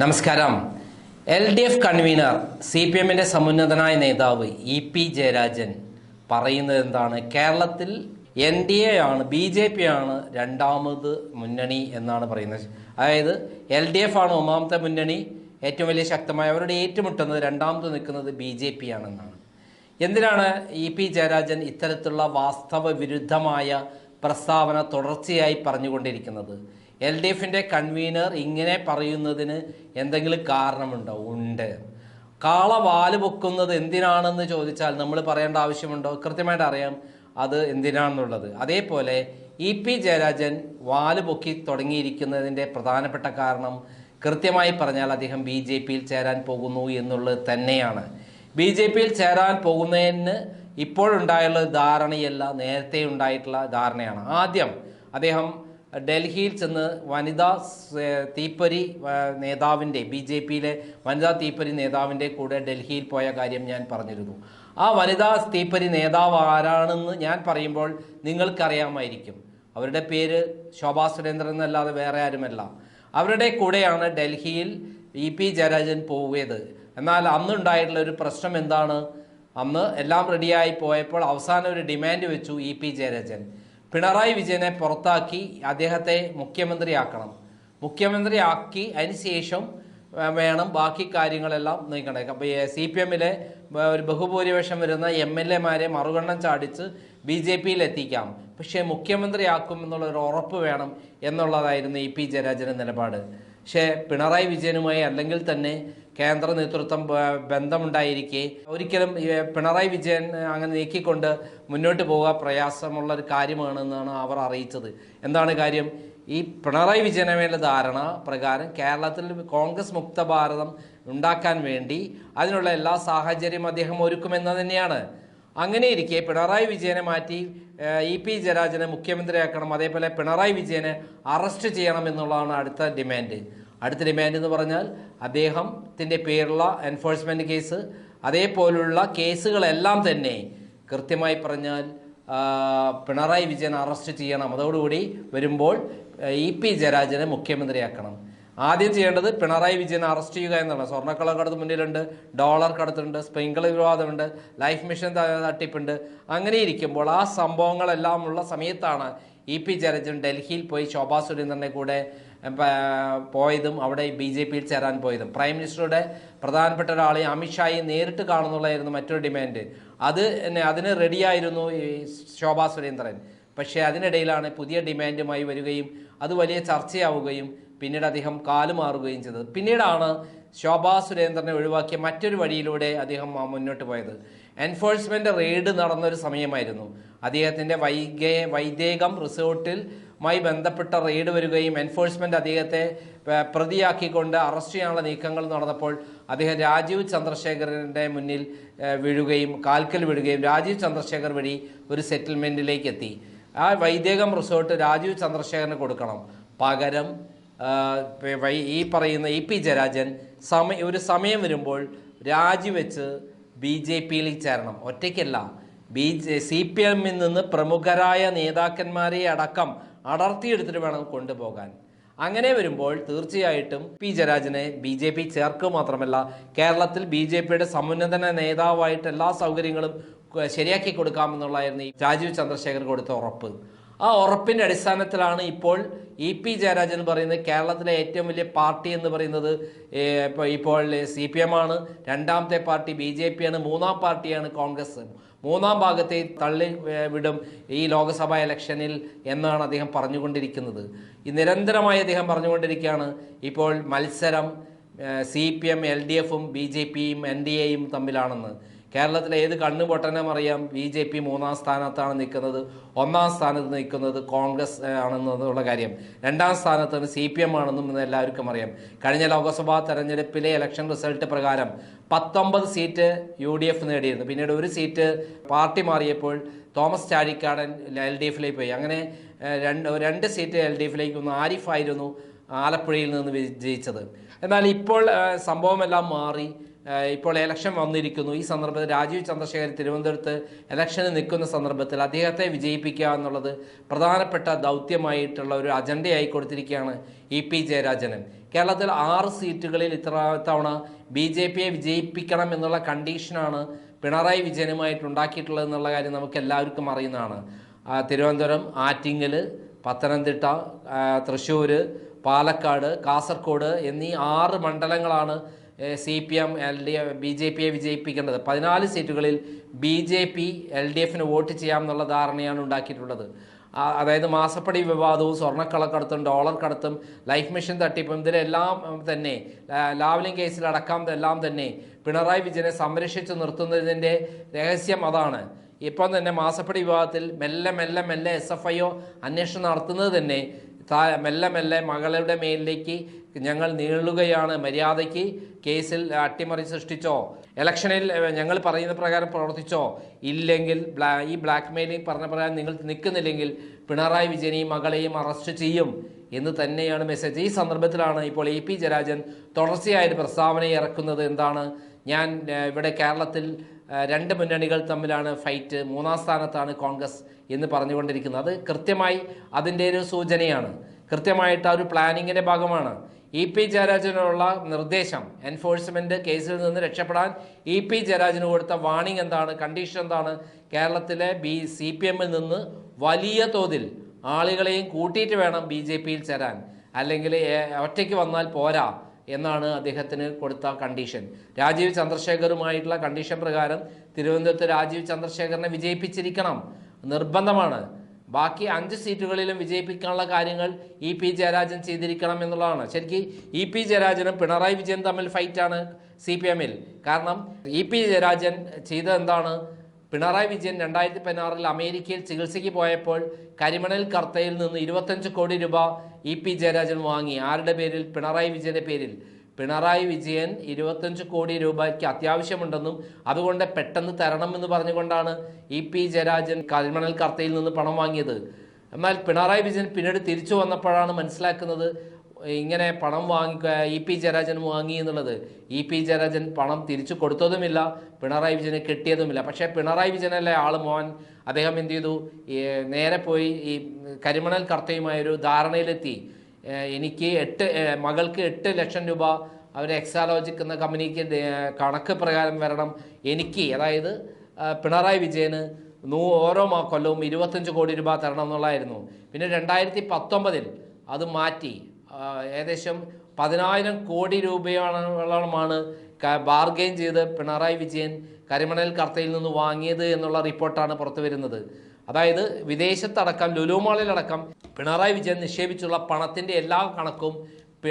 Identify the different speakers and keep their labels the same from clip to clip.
Speaker 1: നമസ്കാരം. L D F convenor C P എമ്മിന്റെ സമുന്നതനായ നേതാവ് ഇ പി ജയരാജൻ പറയുന്നത് എന്താണ്? കേരളത്തിൽ എൻ ഡി എ ആണ് ബി ജെ പി ആണ് രണ്ടാമത് മുന്നണി എന്നാണ് പറയുന്നത്. അതായത് എൽ ഡി എഫ് ആണ് ഒന്നാമത്തെ മുന്നണി. ഏറ്റവും വലിയ ശക്തമായ അവരുടെ ഏറ്റുമുട്ടുന്നത് രണ്ടാമത് നിൽക്കുന്നത് ബി ജെ പി ആണെന്നാണ് എന്തിനാണ് ഇ പി ജയരാജൻ ഇത്തരത്തിലുള്ള വാസ്തവ വിരുദ്ധമായ പ്രസ്താവന തുടർച്ചയായി പറഞ്ഞുകൊണ്ടിരിക്കുന്നത്? എൽ ഡി എഫിന്റെ കൺവീനർ ഇങ്ങനെ പറയുന്നതിന് എന്തെങ്കിലും കാരണമുണ്ടോ? ഉണ്ട്. കാള വാൽ പൊക്കുന്നത് എന്തിനാണെന്ന് ചോദിച്ചാൽ നമ്മൾ പറയേണ്ട ആവശ്യമുണ്ടോ? കൃത്യമായിട്ട് അറിയാം അത് എന്തിനാണെന്നുള്ളത്. അതേപോലെ ഇ പി ജയരാജൻ വാൽ പൊക്കി തുടങ്ങിയിരിക്കുന്നതിന്റെ പ്രധാനപ്പെട്ട കാരണം കൃത്യമായി പറഞ്ഞാൽ അദ്ദേഹം ബി ജെ പിയിൽ ചേരാൻ പോകുന്നു എന്നുള്ളത് തന്നെയാണ്. ബി ജെ പിയിൽ ചേരാൻ പോകുന്നതിന് ഇപ്പോഴുണ്ടായുള്ള ധാരണയല്ല നേരത്തെ ഉണ്ടായിട്ടുള്ള ധാരണയാണ്. ആദ്യം അദ്ദേഹം ഡൽഹിയിൽ ചെന്ന് വനിതാ തീപ്പരി നേതാവിന്റെ ബി ജെ പിയിലെ വനിതാ തീപ്പരി നേതാവിന്റെ കൂടെ ഡൽഹിയിൽ പോയ കാര്യം ഞാൻ പറഞ്ഞിരുന്നു. ആ വനിതാ തീപ്പൊരി നേതാവ് ആരാണെന്ന് ഞാൻ പറയുമ്പോൾ നിങ്ങൾക്കറിയാമായിരിക്കും. അവരുടെ പേര് ശോഭാ സുരേന്ദ്രൻ എന്നല്ലാതെ വേറെ ആരുമല്ല. അവരുടെ കൂടെയാണ് ഡൽഹിയിൽ ഇ പി ജയരാജൻ പോവുകയത് എന്നാൽ അന്നുണ്ടായിട്ടുള്ള ഒരു പ്രശ്നം എന്താണ്? അന്ന് എല്ലാം റെഡിയായി പോയപ്പോൾ അവസാനം ഒരു ഡിമാൻഡ് വെച്ചു ഇ പി ജയരാജൻ. പിണറായി വിജയനെ പുറത്താക്കി അദ്ദേഹത്തെ മുഖ്യമന്ത്രിയാക്കണം. മുഖ്യമന്ത്രിയാക്കി അതിനുശേഷം വേണം ബാക്കി കാര്യങ്ങളെല്ലാം നീക്കണേ അപ്പോൾ സി പി എമ്മിലെ ഒരു ബഹുഭൂരിപക്ഷം വരുന്ന എം എൽ എമാരെ മറുകണ്ണം ചാടിച്ച് ബി ജെ പിയിൽ എത്തിക്കാം പക്ഷേ മുഖ്യമന്ത്രിയാക്കും എന്നുള്ള ഒരു ഉറപ്പ് വേണം എന്നുള്ളതായിരുന്നു ഇ പി ജയരാജന്റെ നിലപാട്. പക്ഷേ പിണറായി വിജയനുമായി അല്ലെങ്കിൽ തന്നെ കേന്ദ്ര നേതൃത്വം ബന്ധമുണ്ടായിരിക്കെ ഒരിക്കലും പിണറായി വിജയൻ അങ്ങനെ നീക്കിക്കൊണ്ട് മുന്നോട്ട് പോകാൻ പ്രയാസമുള്ള ഒരു കാര്യമാണെന്നാണ് അവർ അറിയിച്ചത്. എന്താണ് കാര്യം? ഈ പിണറായി വിജയനമേലെ ധാരണ പ്രകാരം കേരളത്തിൽ കോൺഗ്രസ് മുക്ത ഭാരതം ഉണ്ടാക്കാൻ വേണ്ടി അതിനുള്ള എല്ലാ സാഹചര്യം അദ്ദേഹം ഒരുക്കുമെന്ന് തന്നെയാണ്. അങ്ങനെ ഇരിക്കെ. പിണറായി വിജയനെ മാറ്റി ഇ പി ജയരാജനെ മുഖ്യമന്ത്രിയാക്കണം അതേപോലെ പിണറായി വിജയനെ അറസ്റ്റ് ചെയ്യണം എന്നുള്ളതാണ് അടുത്ത ഡിമാൻഡ്. അടുത്ത ഡിമാൻഡ് എന്ന് പറഞ്ഞാൽ അദ്ദേഹത്തിന്റെ പേരുള്ള എൻഫോഴ്സ്മെന്റ് കേസ് അതേപോലുള്ള കേസുകളെല്ലാം തന്നെ കൃത്യമായി പറഞ്ഞാൽ പിണറായി വിജയൻ അറസ്റ്റ് ചെയ്യണം. അതോടുകൂടി വരുമ്പോൾ ഇ പി ജയരാജനെ മുഖ്യമന്ത്രിയാക്കണം. ആദ്യം ചെയ്യേണ്ടത് പിണറായി വിജയനെ അറസ്റ്റ് ചെയ്യുക എന്നാണ് സ്വർണക്കള്ളക്കടത്ത് മുന്നിലുണ്ട് ഡോളർ കടത്തുണ്ട് സ്പ്രിങ്കിൾ വിവാദമുണ്ട് ലൈഫ് മിഷൻ തട്ടിപ്പുണ്ട്. അങ്ങനെ ഇരിക്കുമ്പോൾ ആ സംഭവങ്ങളെല്ലാം ഉള്ള സമയത്താണ് ഇ പി ജയരാജൻ ഡൽഹിയിൽ പോയി ശോഭാ സുരേന്ദ്രനെ കൂടെ പോയതും അവിടെ ബി ജെ പിയിൽ ചേരാൻ പോയതും. പ്രൈം മിനിസ്റ്ററുടെ പ്രധാനപ്പെട്ട ഒരാളെ അമിത്ഷായെ നേരിട്ട് കാണുന്നുള്ളതായിരുന്നു മറ്റൊരു ഡിമാൻഡ്. അത് അതിന് റെഡിയായിരുന്നു ഈ ശോഭാ സുരേന്ദ്രൻ. പക്ഷേ അതിനിടയിലാണ് പുതിയ ഡിമാൻഡുമായി വരികയും അത് വലിയ ചർച്ചയാവുകയും പിന്നീട് അദ്ദേഹം കാലുമാറുകയും ചെയ്തത്. പിന്നീടാണ് ശോഭാ സുരേന്ദ്രനെ ഒഴിവാക്കിയ മറ്റൊരു വഴിയിലൂടെ അദ്ദേഹം മുന്നോട്ട് പോയത്. എൻഫോഴ്സ്മെന്റ് റെയ്ഡ് നടന്നൊരു സമയമായിരുന്നു. അദ്ദേഹത്തിന്റെ വൈകേ വൈദേകം റിസോർട്ടിൽ മായി ബന്ധപ്പെട്ട റെയ്ഡ് വരികയും എൻഫോഴ്സ്മെന്റ് അദ്ദേഹത്തെ പ്രതിയാക്കിക്കൊണ്ട് അറസ്റ്റ് ചെയ്യാനുള്ള നീക്കങ്ങൾ നടന്നപ്പോൾ അദ്ദേഹം രാജീവ് ചന്ദ്രശേഖരന്റെ മുന്നിൽ വീഴുകയും കാൽക്കൽ വീഴുകയും രാജീവ് ചന്ദ്രശേഖർ വഴി ഒരു സെറ്റിൽമെന്റിലേക്ക് എത്തി. ആ വൈദേകം റിസോർട്ട് രാജീവ് ചന്ദ്രശേഖരന് കൊടുക്കണം. പകരം ഈ പറയുന്ന എ പി ജയരാജൻ സമയ ഒരു സമയം വരുമ്പോൾ രാജിവെച്ച് ബി ജെ പിയിൽ ചേരണം. ഒറ്റയ്ക്കല്ല. ബി ജെ സി പി എമ്മിൽ നിന്ന് പ്രമുഖരായ നേതാക്കന്മാരെ അടക്കം അടർത്തിയെടുത്തിട്ട് വേണം കൊണ്ടുപോകാൻ. അങ്ങനെ വരുമ്പോൾ തീർച്ചയായിട്ടും പി ജയരാജനെ ബി ജെ പി ചേർക്കുക മാത്രമല്ല കേരളത്തിൽ ബി ജെ പിയുടെ സമുന്നതന നേതാവായിട്ട് എല്ലാ സൗകര്യങ്ങളും ശരിയാക്കി കൊടുക്കാമെന്നുള്ളതായിരുന്നു രാജീവ് ചന്ദ്രശേഖർ കൊടുത്ത ഉറപ്പ്. ആ ഉറപ്പിന്റെ അടിസ്ഥാനത്തിലാണ് ഇപ്പോൾ ഇ പി ജയരാജൻ പറയുന്നത് കേരളത്തിലെ ഏറ്റവും വലിയ പാർട്ടി എന്ന് പറയുന്നത് ഇപ്പോൾ സി പി എം ആണ്. രണ്ടാമത്തെ പാർട്ടി ബി ജെ പി ആണ്. മൂന്നാം പാർട്ടിയാണ് കോൺഗ്രസ്. മൂന്നാം ഭാഗത്തെ തള്ളി വിടും ഈ ലോക്സഭാ ഇലക്ഷനിൽ എന്നാണ് അദ്ദേഹം പറഞ്ഞുകൊണ്ടിരിക്കുന്നത്. ഈ നിരന്തരമായി അദ്ദേഹം പറഞ്ഞുകൊണ്ടിരിക്കുകയാണ് ഇപ്പോൾ മത്സരം C P M L D എഫും ബി ജെ പിയും എൻ ഡി എയും തമ്മിലാണെന്ന്. കേരളത്തിലെ ഏത് കണ്ണു പൊട്ടനം അറിയാം? ബി ജെ പി മൂന്നാം സ്ഥാനത്താണ് നിൽക്കുന്നത്. ഒന്നാം സ്ഥാനത്ത് നിൽക്കുന്നത് കോൺഗ്രസ് ആണെന്നുള്ള കാര്യം. രണ്ടാം സ്ഥാനത്താണ് സി പി എം ആണെന്നും ഇന്ന് എല്ലാവർക്കും അറിയാം. കഴിഞ്ഞ ലോക്സഭാ തെരഞ്ഞെടുപ്പിലെ ഇലക്ഷൻ റിസൾട്ട് പ്രകാരം പത്തൊമ്പത് സീറ്റ് യു ഡി എഫ് നേടിയിരുന്നു. പിന്നീട് ഒരു സീറ്റ് പാർട്ടി മാറിയപ്പോൾ തോമസ് ചാഴിക്കാടൻ എൽ ഡി എഫിലേക്ക് പോയി. അങ്ങനെ രണ്ട് രണ്ട് സീറ്റ് എൽ ഡി എഫിലേക്ക് വന്നു ആരിഫായിരുന്നു ആലപ്പുഴയിൽ നിന്ന് വിജയിച്ചത്. എന്നാൽ ഇപ്പോൾ സംഭവമെല്ലാം മാറി. ഇപ്പോൾ ഇലക്ഷൻ വന്നിരിക്കുന്നു. ഈ സന്ദർഭത്തിൽ രാജീവ് ചന്ദ്രശേഖരൻ തിരുവനന്തപുരത്ത് ഇലക്ഷന് നിൽക്കുന്ന സന്ദർഭത്തിൽ അദ്ദേഹത്തെ വിജയിപ്പിക്കുക എന്നുള്ളത് പ്രധാനപ്പെട്ട ദൗത്യമായിട്ടുള്ള ഒരു അജണ്ടയായി കൊടുത്തിരിക്കുകയാണ് ഇ പി ജയരാജനൻ. കേരളത്തിൽ ആറ് സീറ്റുകളിൽ ഇത്ര തവണ ബി ജെ പിയെ വിജയിപ്പിക്കണം എന്നുള്ള കണ്ടീഷനാണ് പിണറായി വിജയനുമായിട്ട് ഉണ്ടാക്കിയിട്ടുള്ളത് എന്നുള്ള കാര്യം നമുക്ക് എല്ലാവർക്കും അറിയുന്നതാണ്. തിരുവനന്തപുരം ആറ്റിങ്ങൽ പത്തനംതിട്ട തൃശ്ശൂർ പാലക്കാട് കാസർഗോഡ് എന്നീ ആറ് മണ്ഡലങ്ങളാണ് C P M L D F B J പിയെ വിജയിപ്പിക്കേണ്ടത്. പതിനാല് സീറ്റുകളിൽ B J P L D എഫിന് വോട്ട് ചെയ്യാമെന്നുള്ള ധാരണയാണ് ഉണ്ടാക്കിയിട്ടുള്ളത്. അതായത് മാസപ്പടി വിവാദവും സ്വർണക്കളക്കടത്തും ഡോളർ കടത്തും ലൈഫ് മിഷൻ തട്ടിപ്പും ഇതിലെല്ലാം തന്നെ ലാവലിംഗ് കേസിലടക്കം എല്ലാം തന്നെ പിണറായി വിജയനെ സംരക്ഷിച്ചു നിർത്തുന്നതിന്റെ രഹസ്യം അതാണ്. ഇപ്പം തന്നെ മാസപ്പടി വിവാദത്തിൽ മെല്ലെ മെല്ലെ മെല്ലെ എസ് എഫ് ഐ ഒ അന്വേഷണം നടത്തുന്നത് തന്നെ മെല്ലെ മെല്ലെ മകളുടെ മേലിലേക്ക് ഞങ്ങൾ നീളുകയാണ് മര്യാദയ്ക്ക് കേസിൽ അട്ടിമറി സൃഷ്ടിച്ചോ? ഇലക്ഷനിൽ ഞങ്ങൾ പറയുന്ന പ്രകാരം പ്രവർത്തിച്ചോ? ഇല്ലെങ്കിൽ ഈ ബ്ലാക്ക് മെയിലിംഗ് പറഞ്ഞ പ്രകാരം നിങ്ങൾ നിൽക്കുന്നില്ലെങ്കിൽ പിണറായി വിജയനെയും മകളെയും അറസ്റ്റ് ചെയ്യും എന്ന് തന്നെയാണ് മെസ്സേജ്. ഈ സന്ദർഭത്തിലാണ് ഇപ്പോൾ എ പി ജയരാജൻ തുടർച്ചയായൊരു പ്രസ്താവന ഇറക്കുന്നത് എന്താണ്? ഞാൻ ഇവിടെ കേരളത്തിൽ രണ്ട് മുന്നണികൾ തമ്മിലാണ് ഫൈറ്റ്. മൂന്നാം സ്ഥാനത്താണ് കോൺഗ്രസ് എന്ന് പറഞ്ഞുകൊണ്ടിരിക്കുന്നത്. അത് കൃത്യമായി അതിന്റെ ഒരു സൂചനയാണ്. കൃത്യമായിട്ട് ആ ഒരു പ്ലാനിങ്ങിന്റെ ഭാഗമാണ്. ഇ പി ജയരാജനുള്ള നിർദ്ദേശം എൻഫോഴ്സ്മെന്റ് കേസിൽ നിന്ന് രക്ഷപ്പെടാൻ ഇ പി ജയരാജന് കൊടുത്ത വാണിംഗ് എന്താണ്? കണ്ടീഷൻ എന്താണ്? കേരളത്തിലെ ബി സി പി എമ്മിൽ നിന്ന് വലിയ തോതിൽ ആളുകളെയും കൂട്ടിയിട്ട് വേണം ബി ജെ പിയിൽ ചേരാൻ. അല്ലെങ്കിൽ ഒറ്റയ്ക്ക് വന്നാൽ പോരാ എന്നാണ് അദ്ദേഹത്തിന് കൊടുത്ത കണ്ടീഷൻ. രാജീവ് ചന്ദ്രശേഖറുമായിട്ടുള്ള കണ്ടീഷൻ പ്രകാരം തിരുവനന്തപുരത്ത് രാജീവ് ചന്ദ്രശേഖരനെ വിജയിപ്പിച്ചിരിക്കണം. നിർബന്ധമാണ്. ബാക്കി അഞ്ച് സീറ്റുകളിലും വിജയിപ്പിക്കാനുള്ള കാര്യങ്ങൾ ഇ പി ജയരാജൻ ചെയ്തിരിക്കണം എന്നുള്ളതാണ്. ശരിക്കും ഇ പി ജയരാജനും പിണറായി വിജയൻ തമ്മിൽ ഫൈറ്റാണ് സി പി എമ്മിൽ. കാരണം ഇ പി ജയരാജൻ ചെയ്തത് എന്താണ്? പിണറായി വിജയൻ രണ്ടായിരത്തി പതിനാറിൽ അമേരിക്കയിൽ ചികിത്സയ്ക്ക് പോയപ്പോൾ കരിമണൽ കർത്തയിൽ നിന്ന് ഇരുപത്തഞ്ച് കോടി രൂപ ഇ പി ജയരാജൻ വാങ്ങി. ആരുടെ പേരിൽ? പിണറായി വിജയന്റെ പേരിൽ. പിണറായി വിജയൻ ഇരുപത്തഞ്ച് കോടി രൂപയ്ക്ക് അത്യാവശ്യമുണ്ടെന്നും അതുകൊണ്ട് പെട്ടെന്ന് തരണമെന്ന് പറഞ്ഞുകൊണ്ടാണ് ഇ പി ജയരാജൻ കരിമണൽ കർത്തയിൽ നിന്ന് പണം വാങ്ങിയത്. എന്നാൽ പിണറായി വിജയൻ പിന്നീട് തിരിച്ചു വന്നപ്പോഴാണ് മനസ്സിലാക്കുന്നത് ഇങ്ങനെ പണം വാങ്ങി ഇ പി ജയരാജൻ വാങ്ങി എന്നുള്ളത്. ഇ പി ജയരാജൻ പണം തിരിച്ചു കൊടുത്തതുമില്ല പിണറായി വിജയന് കിട്ടിയതുമില്ല. പക്ഷേ പിണറായി വിജയനല്ലേ ആൾ മോൻ? അദ്ദേഹം എന്ത് ചെയ്തു? നേരെ പോയി ഈ കരിമണൽ കർത്തയുമായൊരു ധാരണയിലെത്തി. എനിക്ക് എട്ട് മകൾക്ക് എട്ട് ലക്ഷം രൂപ അവർ എക്സാലോജിക് എന്ന കമ്പനിക്ക് കണക്ക് പ്രകാരം വരണം. എനിക്ക് അതായത് പിണറായി വിജയന് നൂ ഓരോ കൊല്ലവും ഇരുപത്തഞ്ച് കോടി രൂപ തരണം എന്നുള്ളതായിരുന്നു. പിന്നെ രണ്ടായിരത്തി പത്തൊമ്പതിൽ അത് മാറ്റി. ഏകദേശം പതിനായിരം കോടി രൂപയോളമാണ് ബാർഗെയിൻ ചെയ്ത് പിണറായി വിജയൻ കരിമണൽ കർത്തയിൽ നിന്ന് വാങ്ങിയത് എന്നുള്ള റിപ്പോർട്ടാണ് പുറത്തു വരുന്നത് അതായത് വിദേശത്തടക്കം ലുലുമാളിലടക്കം പിണറായി വിജയൻ നിക്ഷേപിച്ചുള്ള പണത്തിന്റെ എല്ലാ കണക്കും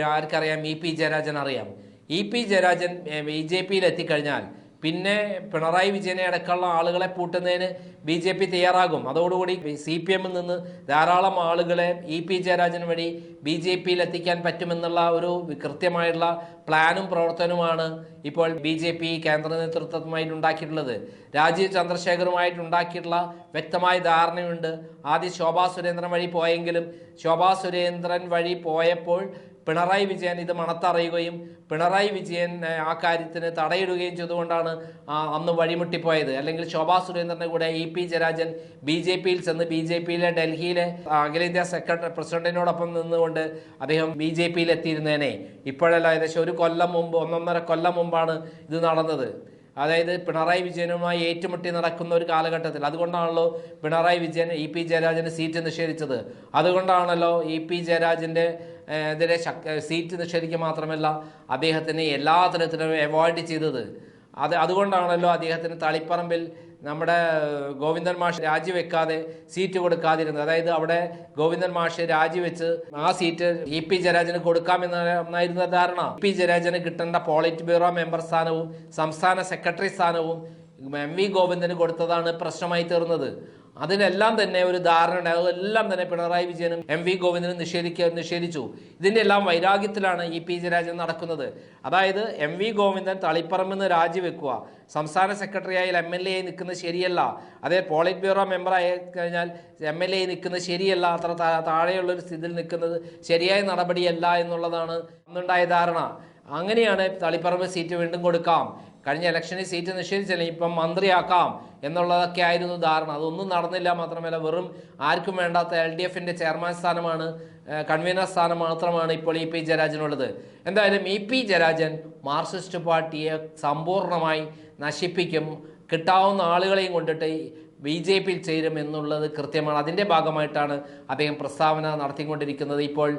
Speaker 1: ആർക്കറിയാം? ഇ പി ജയരാജൻ അറിയാം E P Jayarajan B J പിയിൽ എത്തിക്കഴിഞ്ഞാൽ പിന്നെ പിണറായി വിജയനെ അടക്കമുള്ള ആളുകളെ പൂട്ടുന്നതിന് ബി ജെ പി തയ്യാറാകും. അതോടുകൂടി സി പി എമ്മിൽ നിന്ന് ധാരാളം ആളുകളെ ഇ പി ജയരാജൻ വഴി ബി ജെ പിയിൽ എത്തിക്കാൻ പറ്റുമെന്നുള്ള ഒരു കൃത്യമായിട്ടുള്ള പ്ലാനും പ്രവർത്തനവുമാണ് ഇപ്പോൾ ബി ജെ പി കേന്ദ്ര നേതൃത്വവുമായിട്ട് ഉണ്ടാക്കിയിട്ടുള്ളത്. രാജീവ് ചന്ദ്രശേഖറുമായിട്ട് ഉണ്ടാക്കിയിട്ടുള്ള വ്യക്തമായ ധാരണയുണ്ട്. ആദ്യം ശോഭാ സുരേന്ദ്രൻ വഴി പോയെങ്കിലും ശോഭാ സുരേന്ദ്രൻ വഴി പോയപ്പോൾ പിണറായി വിജയൻ ഇത് മണത്തറിയുകയും പിണറായി വിജയൻ ആ കാര്യത്തിന് തടയിടുകയും ചെയ്തുകൊണ്ടാണ് അന്ന് വഴിമുട്ടിപ്പോയത്. അല്ലെങ്കിൽ ശോഭാ സുരേന്ദ്രന്റെ കൂടെ E P Jayarajan B J പിയിൽ ചെന്ന് ബി ജെ പിയിലെ ഡൽഹിയിലെ അഖിലേന്ത്യാ സെക്രട്ടറി പ്രസിഡന്റിനോടൊപ്പം നിന്നുകൊണ്ട് അദ്ദേഹം ബി ജെ പിയിൽ എത്തിയിരുന്നേനെ ഇപ്പോഴല്ല ഏകദേശം ഒരു കൊല്ലം മുമ്പ് ഒന്നൊന്നര കൊല്ലം മുമ്പാണ് ഇത് നടന്നത്. അതായത് പിണറായി വിജയനുമായി ഏറ്റുമുട്ടി നടക്കുന്ന ഒരു കാലഘട്ടത്തിൽ അതുകൊണ്ടാണല്ലോ പിണറായി വിജയൻ ഇ പി ജയരാജന് സീറ്റ് നിഷേധിച്ചത്. അതുകൊണ്ടാണല്ലോ ഇ പി ജയരാജന്റെ എതിരെ സീറ്റ് നിഷേധിക്കുക മാത്രമല്ല അദ്ദേഹത്തിനെ എല്ലാ തരത്തിലും അവോയ്ഡ് ചെയ്തത്. അത് അതുകൊണ്ടാണല്ലോ അദ്ദേഹത്തിന് തളിപ്പറമ്പിൽ നമ്മുടെ ഗോവിന്ദൻ മാഷ് രാജിവെക്കാതെ സീറ്റ് കൊടുക്കാതിരുന്നത്. അതായത് അവിടെ ഗോവിന്ദൻ മാഷ് രാജിവെച്ച് ആ സീറ്റ് ഇ പി ജയരാജന് കൊടുക്കാമെന്നായിരുന്ന ധാരണ. ഇ പി ജയരാജന് കിട്ടേണ്ട പോളിറ്റ് ബ്യൂറോ മെമ്പർ സ്ഥാനവും സംസ്ഥാന സെക്രട്ടറി സ്ഥാനവും എം വി ഗോവിന്ദന് കൊടുത്തതാണ് പ്രശ്നമായി തീർന്നത്. അതിനെല്ലാം തന്നെ ഒരു ധാരണ ഉണ്ട്. അതെല്ലാം തന്നെ പിണറായി വിജയനും എം വി ഗോവിന്ദനും നിഷേധിക്ക നിഷേധിച്ചു. ഇതിന്റെ എല്ലാം വൈരാഗ്യത്തിലാണ് ഇ പി ജയരാജൻ നടക്കുന്നത്. അതായത് എം വി ഗോവിന്ദൻ തളിപ്പറമ്പിൽ നിന്ന് രാജിവെക്കുക. സംസ്ഥാന സെക്രട്ടറിയായി എം എൽ എ നിൽക്കുന്നത് ശരിയല്ല. അതേ പോളിറ്റ് ബ്യൂറോ മെമ്പർ ആയി കഴിഞ്ഞാൽ എം എൽ എ നിൽക്കുന്നത് ശരിയല്ല. അത്ര താഴെയുള്ളൊരു സ്ഥിതിയിൽ നിൽക്കുന്നത് ശരിയായ നടപടിയല്ല എന്നുള്ളതാണ് അന്നുണ്ടായ ധാരണ. അങ്ങനെയാണ് തളിപ്പറമ്പ് സീറ്റ് വീണ്ടും കൊടുക്കാം. കഴിഞ്ഞ ഇലക്ഷനിൽ സീറ്റ് നിഷേധിച്ചില്ല ഇപ്പം മന്ത്രിയാക്കാം എന്നുള്ളതൊക്കെ ആയിരുന്നു ധാരണ. അതൊന്നും നടന്നില്ല മാത്രമല്ല വെറും ആർക്കും വേണ്ടാത്ത എൽ ഡി എഫിന്റെ ചെയർമാൻ സ്ഥാനമാണ് കൺവീനർ സ്ഥാനം മാത്രമാണ് ഇപ്പോൾ ഇ പി ജയരാജനുള്ളത്. എന്തായാലും ഇ പി ജയരാജൻ മാർക്സിസ്റ്റ് പാർട്ടിയെ സമ്പൂർണമായി നശിപ്പിക്കും. കിട്ടാവുന്ന ആളുകളെയും കൊണ്ടിട്ട് ബി ജെ പിയിൽ ചേരും എന്നുള്ളത് കൃത്യമാണ്. അതിന്റെ ഭാഗമായിട്ടാണ് അദ്ദേഹം പ്രസ്താവന നടത്തിക്കൊണ്ടിരിക്കുന്നത്. ഇപ്പോൾ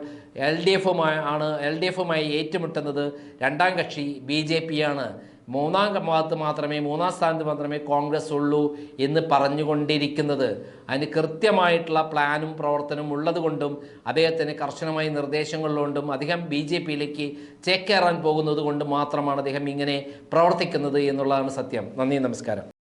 Speaker 1: എൽ ഡി എഫുമായി ആണ് എൽ ഡി എഫുമായി ഏറ്റുമുട്ടുന്നത് രണ്ടാം കക്ഷി ബി ജെ പി ആണ് മൂന്നാം ഭാഗത്ത് മാത്രമേ മൂന്നാം സ്ഥാനത്ത് മാത്രമേ കോൺഗ്രസ് ഉള്ളൂ എന്ന് പറഞ്ഞുകൊണ്ടിരിക്കുന്നത്. അതിന് കൃത്യമായിട്ടുള്ള പ്ലാനും പ്രവർത്തനവും ഉള്ളതുകൊണ്ടും അദ്ദേഹത്തിന് കർശനമായ നിർദ്ദേശങ്ങളിലുകൊണ്ടും അദ്ദേഹം ബി ജെ പിയിലേക്ക് ചേക്കേറാൻ പോകുന്നത് കൊണ്ട് മാത്രമാണ് അദ്ദേഹം ഇങ്ങനെ പ്രവർത്തിക്കുന്നത് എന്നുള്ളതാണ് സത്യം. നന്ദി നമസ്കാരം.